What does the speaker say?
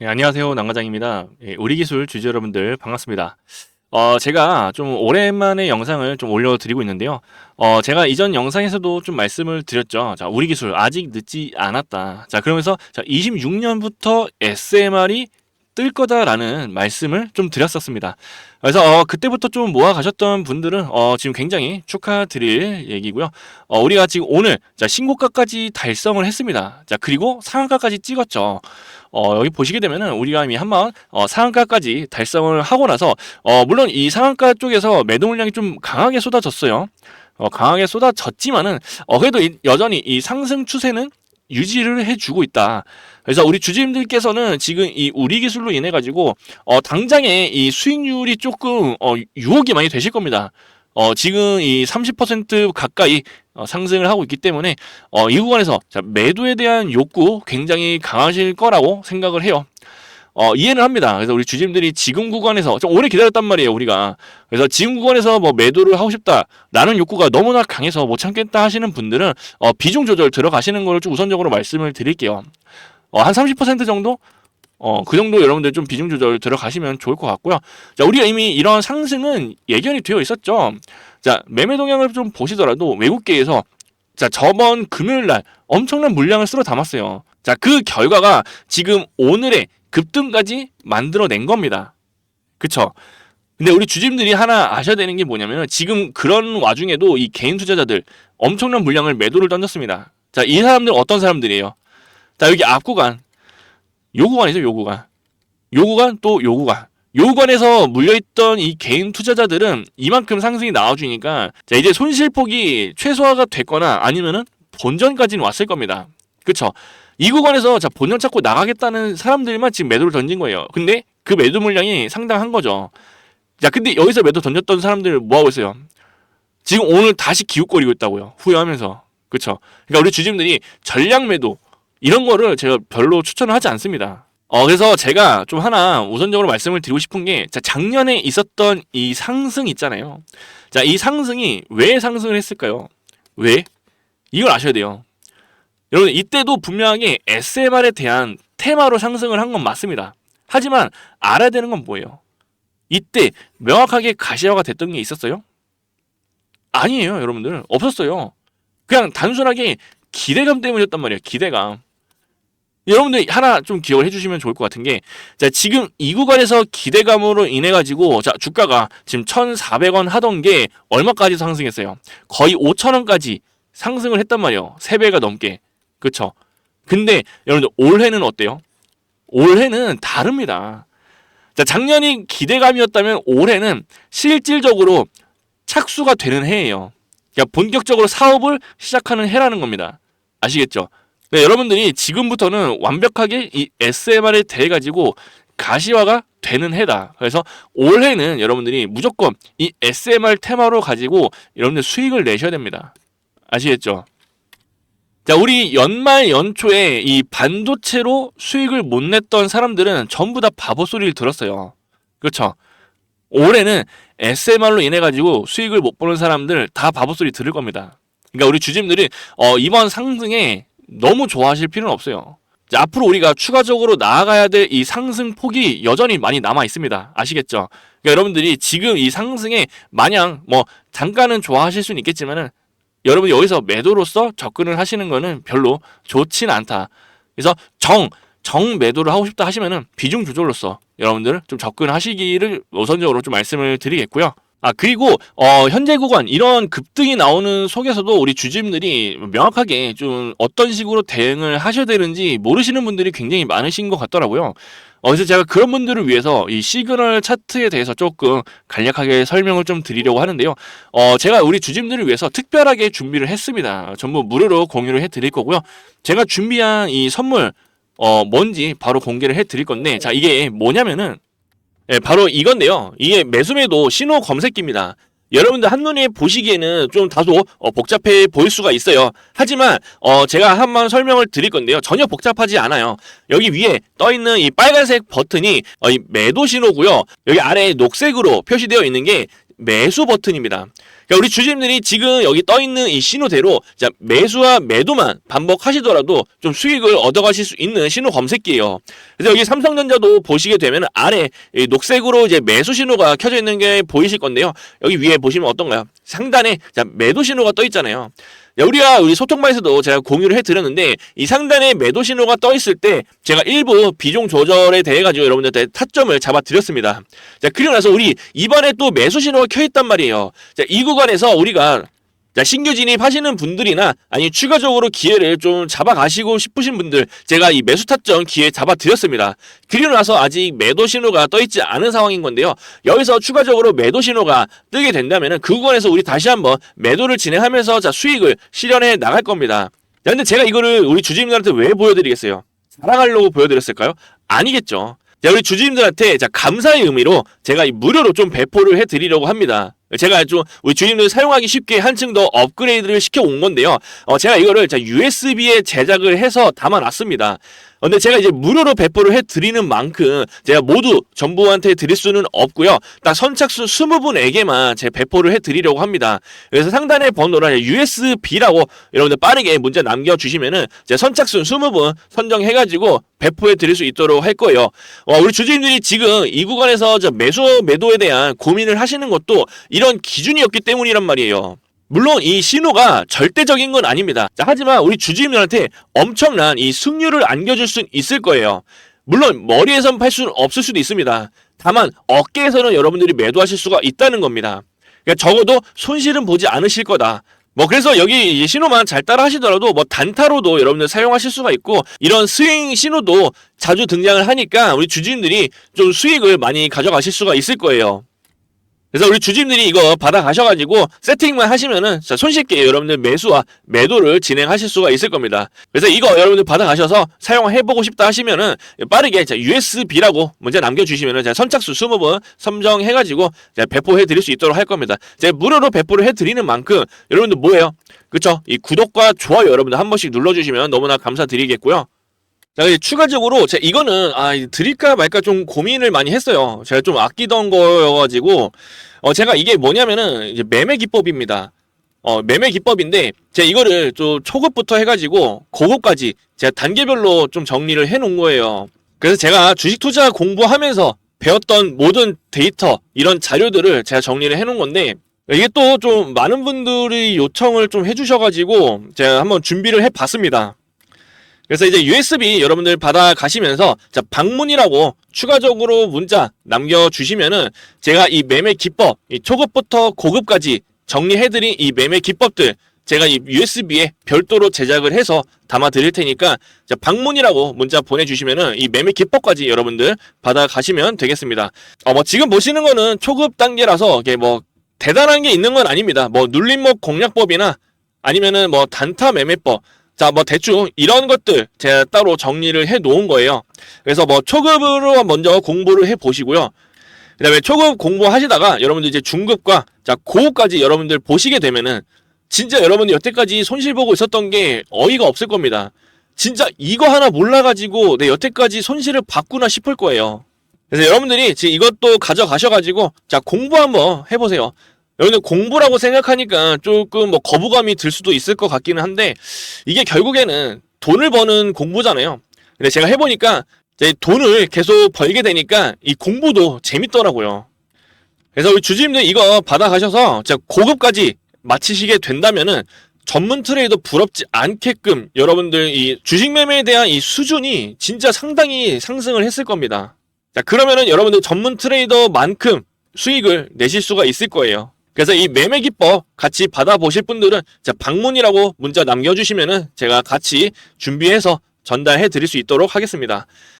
네, 안녕하세요. 남과장입니다. 예, 우리 기술 주주 여러분들 반갑습니다. 어, 제가 좀 오랜만에 영상을 좀 올려드리고 있는데요. 어, 제가 이전 영상에서도 좀 말씀을 드렸죠. 자, 우리 기술 아직 늦지 않았다. 자, 그러면서 자, 26년부터 SMR이 뜰 거다라는 말씀을 좀 드렸었습니다. 그래서 어, 그때부터 좀 모아 가셨던 분들은 어, 지금 굉장히 축하드릴 얘기고요. 어, 우리가 지금 오늘 자, 신고가까지 달성을 했습니다. 자, 그리고 상한가까지 찍었죠. 어, 여기 보시게 되면은 우리가 이미 한번 어, 상한가까지 달성을 하고 나서 어, 물론 이 상한가 쪽에서 매도 물량이 좀 강하게 쏟아졌어요. 어, 강하게 쏟아졌지만은 어, 그래도 이, 여전히 이 상승 추세는 유지를 해주고 있다. 그래서 우리 주주님들께서는 지금 이 우리 기술로 인해 가지고 어, 당장에 이 수익률이 조금 어, 유혹이 많이 되실 겁니다. 어, 지금 이 30% 가까이 어, 상승을 하고 있기 때문에 어, 이 구간에서 자, 매도에 대한 욕구 굉장히 강하실 거라고 생각을 해요. 어, 이해는 합니다. 그래서 우리 주주님들이 지금 구간에서 좀 오래 기다렸단 말이에요, 우리가. 그래서 지금 구간에서 뭐 매도를 하고 싶다라는 욕구가 너무나 강해서 못 참겠다 하시는 분들은 어, 비중 조절 들어가시는 거를 좀 우선적으로 말씀을 드릴게요. 어, 한 30% 정도? 어, 그 정도 여러분들 좀 비중 조절 들어가시면 좋을 것 같고요. 자, 우리가 이미 이런 상승은 예견이 되어 있었죠. 자, 매매 동향을 좀 보시더라도 외국계에서 자, 저번 금요일 날 엄청난 물량을 쓸어 담았어요. 자, 그 결과가 지금 오늘의 급등까지 만들어낸 겁니다. 그쵸? 근데 우리 주주님들이 하나 아셔야 되는 게 뭐냐면 지금 그런 와중에도 이 개인 투자자들 엄청난 물량을 매도를 던졌습니다. 자, 이 사람들 어떤 사람들이에요? 자, 여기 앞 구간. 요 구간이죠, 요 구간. 요 구간 또 요 구간. 요 구간에서 물려있던 이 개인 투자자들은 이만큼 상승이 나와주니까 자, 이제 손실폭이 최소화가 됐거나 아니면은 본전까지는 왔을 겁니다. 그쵸? 이 구간에서 자 본전 찾고 나가겠다는 사람들만 지금 매도를 던진 거예요. 근데 그 매도 물량이 상당한 거죠. 자 근데 여기서 매도 던졌던 사람들 뭐 하고 있어요? 지금 오늘 다시 기웃거리고 있다고요. 후회하면서. 그쵸? 그러니까 우리 주주님들이 전략 매도 이런 거를 제가 별로 추천을 하지 않습니다. 어, 그래서 제가 좀 하나 우선적으로 말씀을 드리고 싶은 게, 자, 작년에 있었던 이 상승 있잖아요. 자, 이 상승이 왜 상승을 했을까요? 왜? 이걸 아셔야 돼요. 여러분 이때도 분명하게 SMR에 대한 테마로 상승을 한 건 맞습니다. 하지만 알아야 되는 건 뭐예요? 이때 명확하게 가시화가 됐던 게 있었어요? 아니에요, 여러분들. 없었어요. 그냥 단순하게 기대감 때문이었단 말이에요. 기대감. 여러분들 하나 좀 기억을 해주시면 좋을 것 같은 게, 자, 지금 이 구간에서 기대감으로 인해가지고, 자, 주가가 지금 1,400원 하던 게 얼마까지 상승했어요? 거의 5,000원까지 상승을 했단 말이에요. 3배가 넘게. 그쵸? 근데 여러분들 올해는 어때요? 올해는 다릅니다. 자, 작년이 기대감이었다면 올해는 실질적으로 착수가 되는 해예요. 그러니까 본격적으로 사업을 시작하는 해라는 겁니다. 아시겠죠? 네, 여러분들이 지금부터는 완벽하게 이 SMR에 대해 가지고 가시화가 되는 해다. 그래서 올해는 여러분들이 무조건 이 SMR 테마로 가지고 여러분들 수익을 내셔야 됩니다. 아시겠죠? 자, 우리 연말 연초에 이 반도체로 수익을 못 냈던 사람들은 전부 다 바보 소리를 들었어요. 그렇죠? 올해는 SMR로 인해 가지고 수익을 못 보는 사람들 다 바보 소리 들을 겁니다. 그러니까 우리 주주님들이 어, 이번 상승에 너무 좋아하실 필요는 없어요. 자, 앞으로 우리가 추가적으로 나아가야 될 이 상승 폭이 여전히 많이 남아 있습니다. 아시겠죠? 그러니까 여러분들이 지금 이 상승에 마냥 뭐 잠깐은 좋아하실 수는 있겠지만은 여러분 여기서 매도로서 접근을 하시는 거는 별로 좋지는 않다. 그래서 정, 정 매도를 하고 싶다 하시면은 비중 조절로서 여러분들 좀 접근하시기를 우선적으로 좀 말씀을 드리겠고요. 아 그리고 어 현재 구간 이런 급등이 나오는 속에서도 우리 주주님들이 명확하게 좀 어떤 식으로 대응을 하셔야 되는지 모르시는 분들이 굉장히 많으신 것 같더라고요. 어, 그래서 제가 그런 분들을 위해서 이 시그널 차트에 대해서 조금 간략하게 설명을 좀 드리려고 하는데요. 어, 제가 우리 주주님들을 위해서 특별하게 준비를 했습니다. 전부 무료로 공유를 해드릴 거고요. 제가 준비한 이 선물 어, 뭔지 바로 공개를 해드릴 건데, 자, 이게 뭐냐면은, 예, 바로 이건데요. 이게 매수매도 신호 검색기입니다. 여러분들 한눈에 보시기에는 좀 다소 어, 복잡해 보일 수가 있어요. 하지만 어, 제가 한번 설명을 드릴 건데요. 전혀 복잡하지 않아요. 여기 위에 떠 있는 이 빨간색 버튼이 어, 이 매도 신호고요. 여기 아래에 녹색으로 표시되어 있는 게 매수 버튼입니다. 그러니까 우리 주주님들이 지금 여기 떠 있는 이 신호대로 자 매수와 매도만 반복하시더라도 좀 수익을 얻어가실 수 있는 신호 검색기예요. 그래서 여기 삼성전자도 보시게 되면 아래 이 녹색으로 이제 매수 신호가 켜져 있는 게 보이실 건데요. 여기 위에 보시면 어떤가요? 상단에 자 매도 신호가 떠 있잖아요. 야, 우리가 우리 소통방에서도 제가 공유를 해드렸는데 이 상단에 매도 신호가 떠 있을 때 제가 일부 비중 조절에 대해 가지고 여러분들한테 타점을 잡아 드렸습니다. 자 그리고 나서 우리 이번에 또 매수 신호가 켜 있단 말이에요. 자이 구간에서 우리가 자, 신규 진입하시는 분들이나 아니 추가적으로 기회를 좀 잡아가시고 싶으신 분들 제가 이 매수 타점 기회 잡아드렸습니다. 그리고 나서 아직 매도 신호가 떠있지 않은 상황인 건데요. 여기서 추가적으로 매도 신호가 뜨게 된다면 그 구간에서 우리 다시 한번 매도를 진행하면서 자 수익을 실현해 나갈 겁니다. 자, 근데 제가 이거를 우리 주주님들한테 왜 보여드리겠어요? 자랑하려고 보여드렸을까요? 아니겠죠. 자, 우리 주주님들한테 자, 감사의 의미로 제가 이 무료로 좀 배포를 해드리려고 합니다. 제가 좀 우리 주님들 사용하기 쉽게 한층 더 업그레이드를 시켜 온 건데요. 어, 제가 이거를 자, USB에 제작을 해서 담아놨습니다. 어, 근데 제가 이제 무료로 배포를 해드리는 만큼 제가 모두 전부한테 드릴 수는 없고요. 딱 선착순 20분에게만 제 배포를 해드리려고 합니다. 그래서 상단에 번호를 USB라고 여러분들 빠르게 문자 남겨주시면은 제 선착순 20분 선정해가지고 배포해 드릴 수 있도록 할 거예요. 어, 우리 주주님들이 지금 이 구간에서 저 매수 매도에 대한 고민을 하시는 것도 이런 기준이었기 때문이란 말이에요. 물론 이 신호가 절대적인 건 아닙니다. 자, 하지만 우리 주주님들한테 엄청난 이 승률을 안겨줄 수 있을 거예요. 물론 머리에선 팔 수는 없을 수도 있습니다. 다만 어깨에서는 여러분들이 매도하실 수가 있다는 겁니다. 그러니까 적어도 손실은 보지 않으실 거다. 뭐 그래서 여기 이 신호만 잘 따라 하시더라도 뭐 단타로도 여러분들 사용하실 수가 있고 이런 스윙 신호도 자주 등장을 하니까 우리 주주님들이 좀 수익을 많이 가져가실 수가 있을 거예요. 그래서 우리 주주님들이 이거 받아 가셔가지고 세팅만 하시면은 자, 손쉽게 여러분들 매수와 매도를 진행하실 수가 있을 겁니다. 그래서 이거 여러분들 받아 가셔서 사용해보고 싶다 하시면은 빠르게 자, USB라고 문제 남겨주시면은 제가 선착순 20분 선정해가지고 제가 배포해 드릴 수 있도록 할 겁니다. 제가 무료로 배포를 해드리는 만큼 여러분들 뭐예요? 그쵸? 이 구독과 좋아요 여러분들 한 번씩 눌러주시면 너무나 감사드리겠고요. 자, 추가적으로 제가 이거는 아 드릴까 말까 좀 고민을 많이 했어요. 제가 좀 아끼던 거여가지고 어 제가 이게 뭐냐면은 이제 매매 기법입니다. 어 매매 기법인데 제가 이거를 좀 초급부터 해가지고 고급까지 제가 단계별로 좀 정리를 해놓은 거예요. 그래서 제가 주식 투자 공부하면서 배웠던 모든 데이터 이런 자료들을 제가 정리를 해놓은 건데 이게 또 좀 많은 분들이 요청을 좀 해주셔가지고 제가 한번 준비를 해봤습니다. 그래서 이제 USB 여러분들 받아 가시면서 자 방문이라고 추가적으로 문자 남겨주시면은 제가 이 매매 기법 이 초급부터 고급까지 정리해드린 이 매매 기법들 제가 이 USB에 별도로 제작을 해서 담아 드릴 테니까 자 방문이라고 문자 보내주시면은 이 매매 기법까지 여러분들 받아 가시면 되겠습니다. 어 뭐 지금 보시는 거는 초급 단계라서 이게 뭐 대단한 게 있는 건 아닙니다. 뭐 눌림목 공략법이나 아니면은 뭐 단타 매매법 자, 뭐 대충 이런 것들 제가 따로 정리를 해 놓은 거예요. 그래서 뭐 초급으로 먼저 공부를 해 보시고요. 그다음에 초급 공부하시다가 여러분들 이제 중급과 자 고급까지 여러분들 보시게 되면은 진짜 여러분들 여태까지 손실 보고 있었던 게 어이가 없을 겁니다. 진짜 이거 하나 몰라가지고 내 여태까지 손실을 봤구나 싶을 거예요. 그래서 여러분들이 지금 이것도 가져가셔가지고 자 공부 한번 해보세요. 여러분들 공부라고 생각하니까 조금 뭐 거부감이 들 수도 있을 것 같기는 한데 이게 결국에는 돈을 버는 공부잖아요. 근데 제가 해보니까 이제 돈을 계속 벌게 되니까 이 공부도 재밌더라고요. 그래서 우리 주주님들 이거 받아가셔서 진짜 고급까지 마치시게 된다면은 전문 트레이더 부럽지 않게끔 여러분들 이 주식 매매에 대한 이 수준이 진짜 상당히 상승을 했을 겁니다. 자, 그러면은 여러분들 전문 트레이더만큼 수익을 내실 수가 있을 거예요. 그래서 이 매매 기법 같이 받아보실 분들은 자, 방문이라고 문자 남겨주시면은 제가 같이 준비해서 전달해 드릴 수 있도록 하겠습니다.